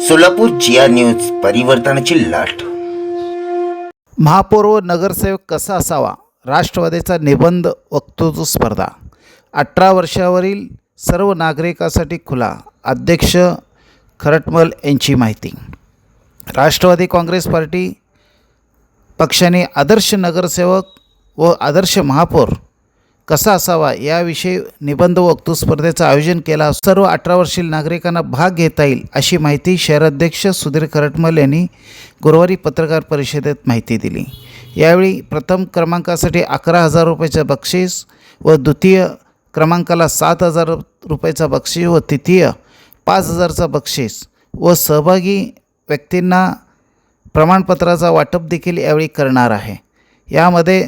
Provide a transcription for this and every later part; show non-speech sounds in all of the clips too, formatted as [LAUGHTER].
सोलापूर जिया news परिवर्तनाची लाट. महापौर व नगरसेवक कसा असावा? राष्ट्रवादीचा निबंध वक्तृत्व स्पर्धा. अठरा वर्षावरील सर्व नागरिकांसाठी खुला. अध्यक्ष खरटमल यांची माहिती. राष्ट्रवादी काँग्रेस पार्टी पक्षाने आदर्श नगरसेवक व आदर्श महापौर कसा असावा याविषयी निबंध वक्तृत्व स्पर्धेचं आयोजन केला सर्व अठरा वर्षीय नागरिकांना भाग घेता येईल अशी माहिती शहराध्यक्ष सुधीर खरटमल यांनी गुरुवारी पत्रकार परिषदेत माहिती दिली. यावेळी प्रथम क्रमांकासाठी अकरा हजार रुपयाचं बक्षीस व द्वितीय क्रमांकाला सात हजार रुपयाचा बक्षीस व तृतीय पाच हजारचा बक्षीस व सहभागी व्यक्तींना प्रमाणपत्राचा वाटप देखील यावेळी करणार आहे. यामध्ये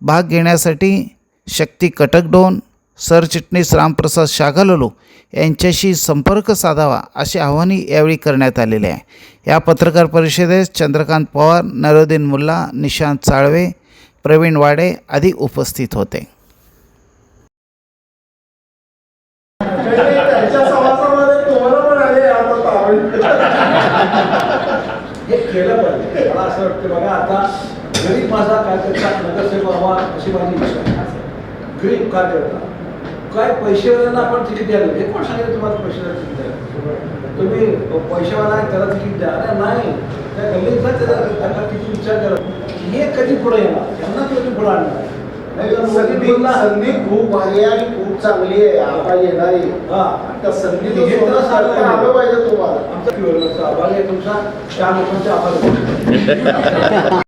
भाग घेण्यासाठी शक्ती कटकडोन सरचिटणीस रामप्रसाद शागालोलो यांच्याशी संपर्क साधावा असे आवाहनही यावेळी करण्यात आलेले आहे. या पत्रकार परिषदेस चंद्रकांत पवार नरोद्दीन मुल्ला निशांत साळवे प्रवीण वाडे आदी उपस्थित होते. असं वाटतं बघा आता गरीब माझा कार्यकर्ता नगरसेवक व्हावा अशी माझी इच्छा आहे गरीब कार्यकर्ता काय पैसेवाल्यांना आपण तिकीट द्यायला हे कोण सांगितलं तुम्हाला पैशाला तिकीट द्यायला तुम्ही पैशावाला आहे त्याला तिकीट द्या. अरे नाही. त्या गल्लीतला त्याला त्याला किती विचार करा. हे कधी पुढे येणार? त्यांना कधी पुढे आणणार? नाही तर संधी खूप आहे आणि खूप चांगली आहे. आता येणारी. हा. त्या हे आलं पाहिजे तुम्हाला. आमचा आभार आहे तुमचा. चार लोकांचे आभार [LAUGHS]